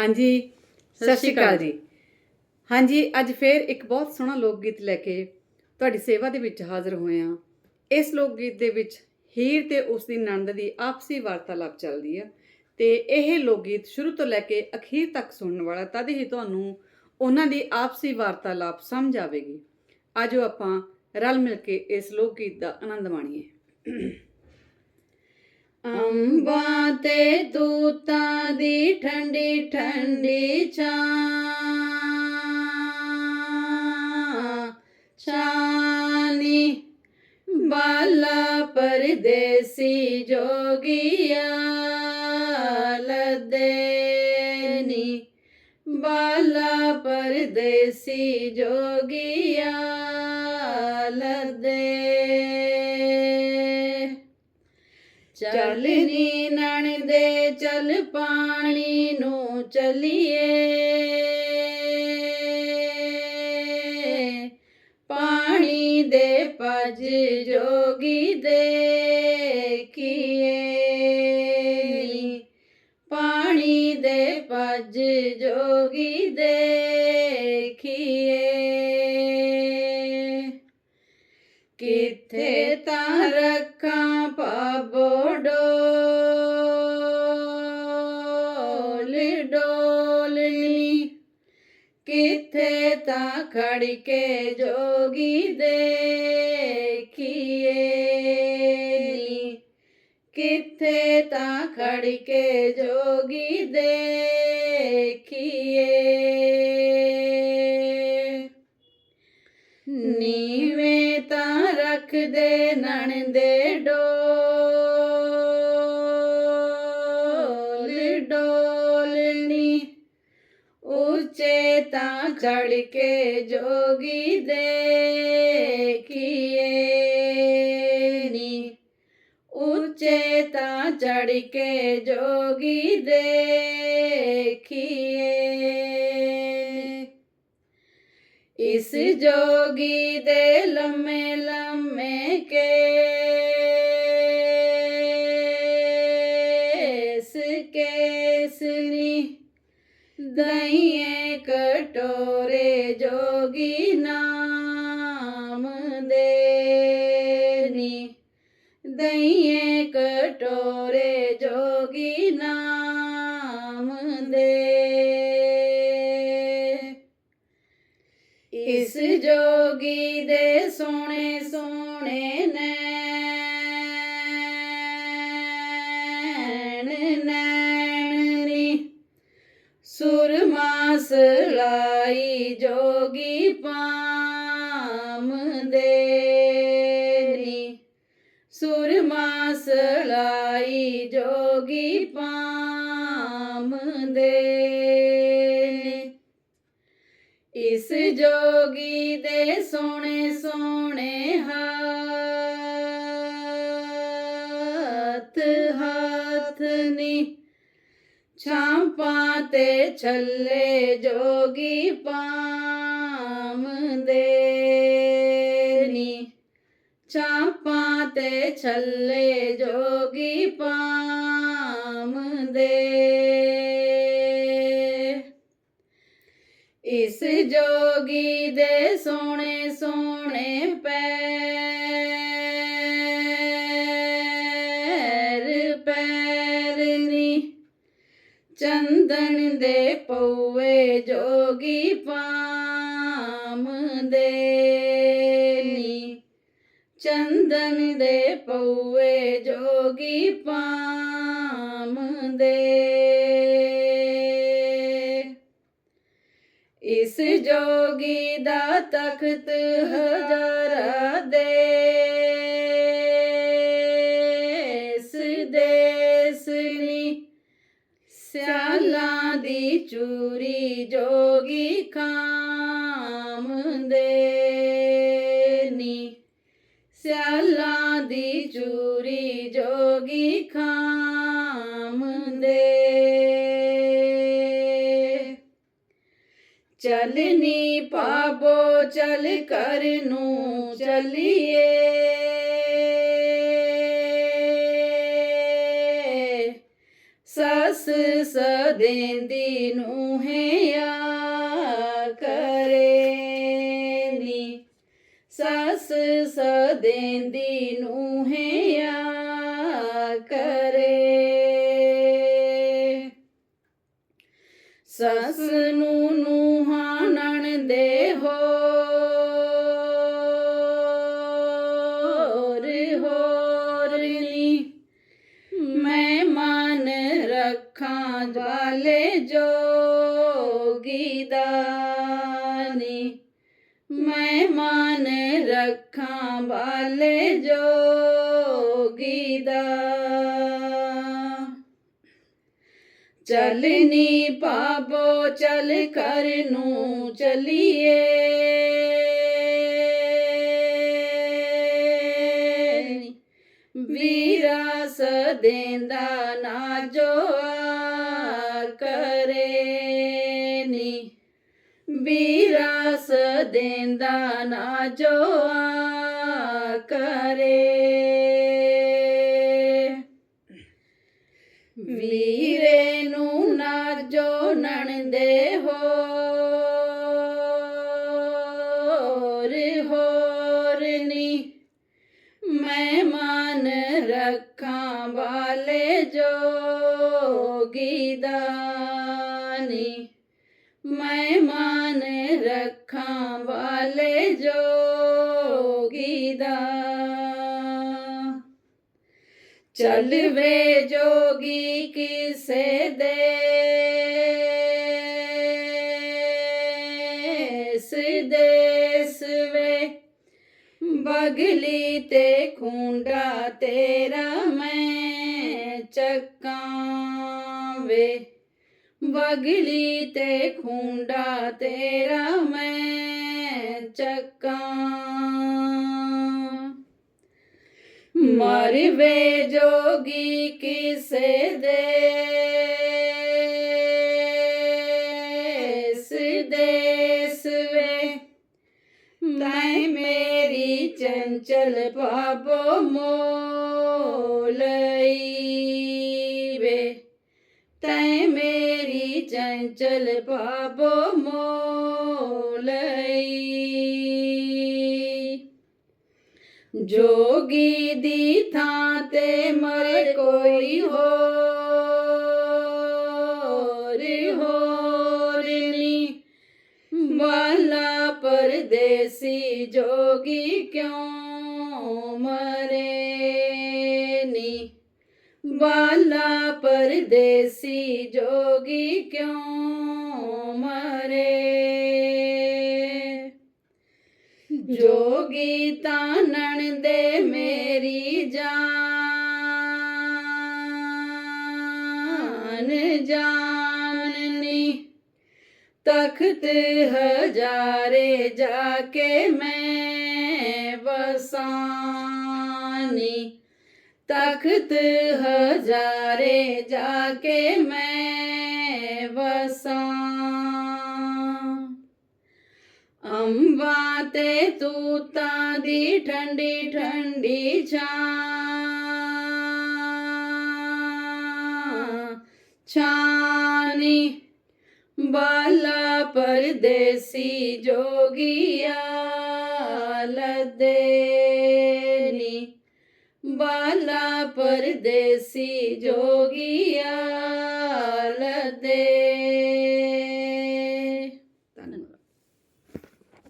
ਹਾਂਜੀ ਸਤਿ ਸ਼੍ਰੀ ਅਕਾਲ ਜੀ। ਹਾਂਜੀ ਅੱਜ ਫੇਰ ਇੱਕ ਬਹੁਤ ਸੋਹਣਾ ਲੋਕ ਗੀਤ ਲੈ ਕੇ ਤੁਹਾਡੀ ਸੇਵਾ ਦੇ ਵਿੱਚ ਹਾਜ਼ਰ ਹੋਏ ਹਾਂ। ਇਸ ਲੋਕ ਗੀਤ ਦੇ ਵਿੱਚ ਹੀਰ ਤੇ ਉਸ ਦੀ ਨਣਦ ਦੀ ਆਪਸੀ ਵਾਰਤਾਲਾਪ ਚੱਲਦੀ ਆ ਤੇ ਇਹ ਲੋਕ ਗੀਤ ਸ਼ੁਰੂ ਤੋਂ ਲੈ ਕੇ ਅਖੀਰ ਤੱਕ ਸੁਣਨ ਵਾਲਾ ਤਦ ਹੀ ਤੁਹਾਨੂੰ ਉਹਨਾਂ ਦੀ ਆਪਸੀ ਵਾਰਤਾਲਾਪ ਸਮਝ ਆਵੇਗੀ। ਆਜੋ ਆਪਾਂ ਰਲ ਮਿਲ ਕੇ ਇਸ ਲੋਕ ਗੀਤ ਦਾ ਆਨੰਦ ਮਾਣੀਏ। ਅੰਬਾਂ ਤੇ ਦੂਤਾਂ ਦੀ ਠੰਡੀ ਠੰਡੀ ਛਾਂ। ਛਾਨੀ ਬਾਲਾ ਪਰਦੇਸੀ ਜੋਗੀਆ ਲਦੇਨੀ ਬਾਲਾ ਪਰਦੇਸੀ ਜੋਗੀਆ ਲਦੇ ਚੱਲ ਨੀ ਨਣ ਦੇ, ਚੱਲ ਪਾਣੀ ਨੂੰ ਚਲੀਏ। ਪਾਣੀ ਦੇ ਪਜ ਜੋਗੀ ਦੇਖੀਏ। ਪਾਣੀ ਦੇ ਪਜ ਜੋਗੀ ਦੇਖੀਏ। ਕਿੱਥੇ ਤਾਂ ਰੱਖਾਂ ਤਾਂ ਖੜ ਕੇ ਜੋਗੀ ਦੇਖੀਏ। ਕਿੱਥੇ ਤਾਂ ਖੜ ਕੇ ਜੋਗੀ ਦੇਖੀਏ। ਨੀਵੇਂ ਤਾਂ ਰੱਖਦੇ ਨਣ ਉੱਚੇ ਤਾਂ ਚੜ ਕੇ ਜੋਗੀ ਦੇਖੀਏ ਨੀ ਉੱਚੇ ਤਾਂ ਚੜ ਕੇ ਜੋਗੀ ਦੇਖੀਏ ਇਸ ਜੋਗੀ ਦੇ ਲੰਮੇ ਟੋਰੇ ਜੋਗੀ ਨਾਮ ਦੇਨੀ ਦਈਏ ਕਟੋਰੇ ਜੋਗੀ ਨਾਮ ਦੇ। ਇਸ ਜੋਗੀ ਦੇ ਸੋਹਣੇ ਸੋਹਣੇ ਸੁਰਮਾ ਸਲਾਈ ਜੋਗੀ ਪਾਮ ਦੇਨੀ ਇਸ ਜੋਗੀ ਦੇ ਸੋਹਣੇ ਸੋਹਣੇ ਹੱਥ ਹੱਥ ਨੀ। ਛਾਂਪਾਂ ਤੇ ਛੱਲੇ ਜੋਗੀ ਪਾਮ ਦੇਨੀ ਛਾਂਪਾਂ ਤੇ ਛੱਲੇ ਜੋਗੀ ਪਾਮ ਦੇ। ਇਸ ਜੋਗੀ ਦੇ ਸੋਹਣੇ ਸੋਹਣੇ ਪੈਰ, ਪੈਰਨੀ ਚੰਦਨ ਦੇ ਪਉਏ ਜੋਗੀ ਪਾਮ ਦੇ। ਚੰਦਨ ਦੇ ਪਉਏ ਜੋਗੀ ਪਾਮ ਦੇ। ਇਸ ਜੋਗੀ ਦਾ ਤਖਤ ਹਜ਼ਾਰਾ ਦੇਸ ਦੇਸ ਸਿਆਲਾਂ ਦੀ ਚੂਰੀ ਜੋਗੀ ਖਾਮ ਦੇ। ਸਿਆਲਾਂ ਦੀ ਚੂਰੀ ਜੋਗੀ ਖਾਮ ਦੇ। ਚਲਨੀ ਪਾਬੋ ਚਲ ਕਰ ਨੂੰ ਚਲੀਏ। ਸਸ ਸਦ ਨੂੰ ਹਿਆ ਸੱਸ ਸਦੇਂਦੀ ਨੂੰ ਹਿਆ ਕਰੇ। ਸੱਸ ਨੂੰ ਜੋਗੀ ਦਾ ਚਲਨੀ ਪਾਪੋ ਚਲ ਕਰ ਨੂੰ ਚਲੀਏ। ਵੀਰਾ ਸਦੇਂਦਾ ਨਾ ਜੋ ਕਰੇ ਨੀ। ਵੀਰਾ ਸਦੇਂਦਾ ਨਾ ਜੋ ਨਣਦੇ ਹੋਰ ਹੋਰ ਨੀ। ਰੱਖਾਂ ਵਾਲੇ ਜੋਗੀ ਦਾਨੀ। ਮਹਿਮਾਨ ਰੱਖਾਂ ਵਾਲੇ ਜੋਗੀ ਦਾ ਚੱਲ ਵੇ ਜੋਗੀ ਕਿਸੇ ਦੇ ਦੇਸ ਵੇ, ਬਗਲੀ ਤੇ ਖੁੰਡਾ ਤੇਰਾ ਮੈਂ ਚੱਕਾਂ ਵੇ, ਬਗਲੀ ਤੇ ਖੁੰਡਾ ਤੇਰਾ ਮੈਂ ਚੱਕਾਂ। ਮਰ ਵੇ ਜੋਗੀ ਕਿਸੇ ਦੇ ਮੇਰੀ ਚੰਚਲ ਪਾਪੋ ਮੋਲਈ ਵੇ ਤੈ ਮੇਰੀ ਚੰਚਲ ਪਾਪੋ ਮੋਲਈ ਜੋਗੀ ਦੀ ਥਾਂ ਤੇ ਪਰਦੇਸੀ ਜੋਗੀ ਕਿਉਂ ਮਰੇ ਨੀ ਬਾਲਾ ਪਰਦੇਸੀ ਜੋਗੀ ਕਿਉਂ ਮਰੇ ਜੋਗੀ ਤਾਨਣ ਦੇ ਮੇਰੀ ਜਾਨ ਜਾਨਨੀ ਤਖਤ ਹਜ਼ਾਰੇ ਜਾ ਕੇ ਮੈਂ ਵਸਾਨੀ। ਤਖਤ ਹਜ਼ਾਰੇ ਜਾ ਕੇ ਮੈਂ ਵਸਾਂ। ਅੰਬਾਂ ਤੇ ਤੂਤਾਂ ਦੀ ਠੰਡੀ ਠੰਡੀ ਛਾਂ। ਛਾਨੀ ਬਾਲਾ ਪਰਦੇਸੀ ਜੋਗੀਆ ਲਦੇਨੀ। ਬਾਲਾ ਪਰਦੇਸੀ ਜੋਗੀਆ ਲਦੇ